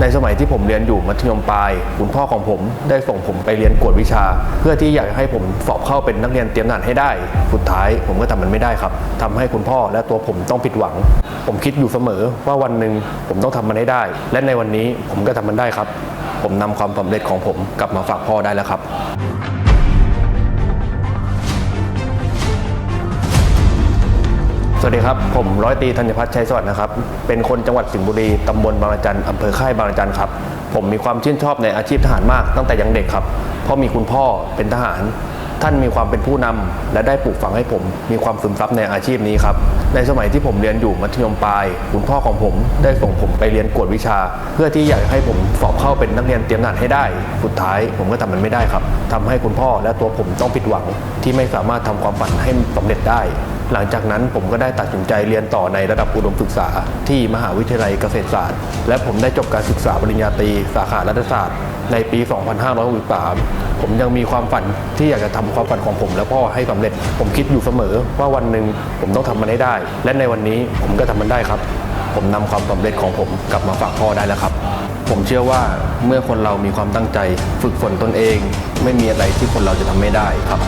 ในสมัยที่ผมเรียนอยู่มัธยมปลายคุณพ่อของผมได้ส่งผมไปเรียนกวดวิชา เพื่อที่อยากให้ผมสอบเข้าเป็นนักเรียนเตรียมทหารให้ได้ สุดท้ายผมก็ทำมันไม่ได้ครับทำให้คุณพ่อและตัวผมต้องผิดหวัง ผมคิดอยู่เสมอว่าวันหนึ่งผมต้องทำมันให้ได้ และในวันนี้ผมก็ทำมันได้ครับ ผมนำความสำเร็จของผมกลับมาฝากพ่อได้แล้วครับ สวัสดีครับ ผมร้อยตีธัญพัฒน์ชัยสวัสดิ์นะครับ เป็นคนจังหวัดสิงห์บุรี ตำบลบางระจันอำเภอค่ายบางระจันครับ ผมมีความชื่นชอบในอาชีพทหารมากตั้งแต่ยังเด็กครับ เพราะมีคุณพ่อเป็นทหาร ท่านมีความเป็นผู้นำและได้ปลูกฝังให้ผม มีความซึมซับในอาชีพนี้ครับ ในสมัยที่ผมเรียนอยู่มัธยมปลาย คุณพ่อของผมได้ส่งผมไปเรียนกวดวิชา เพื่อที่อยากให้ผมสอบเข้าเป็นนักเรียนเตรียมทหารให้ได้ สุดท้ายผมก็ทำมันไม่ได้ครับทำให้คุณพ่อและตัวผมต้องผิดหวังที่ไม่สามารถทำความฝันให้สำเร็จได้ หลังจากนั้นผมก็ได้ตัดสินใจเรียนต่อในระดับอุดมศึกษา ที่มหาวิทยาลัยเกษตรศาสตร์ และผมได้จบการศึกษาปริญญาตรีสาขารัฐศาสตร์ในปี 2563 ผมยังมีความฝันที่อยากจะทำความฝันของผมและพ่อให้สำเร็จ ผมคิดอยู่เสมอว่าวันหนึ่งผมต้องทำมันให้ได้ และในวันนี้ผมก็ทำมันได้ครับ ผมนำความสำเร็จของผมกลับมาฝากพ่อได้แล้วครับ ผมเชื่อว่าเมื่อคนเรามีความตั้งใจ ฝึกฝนตนเอง ไม่มีอะไรที่คนเราจะทำไม่ได้ครับ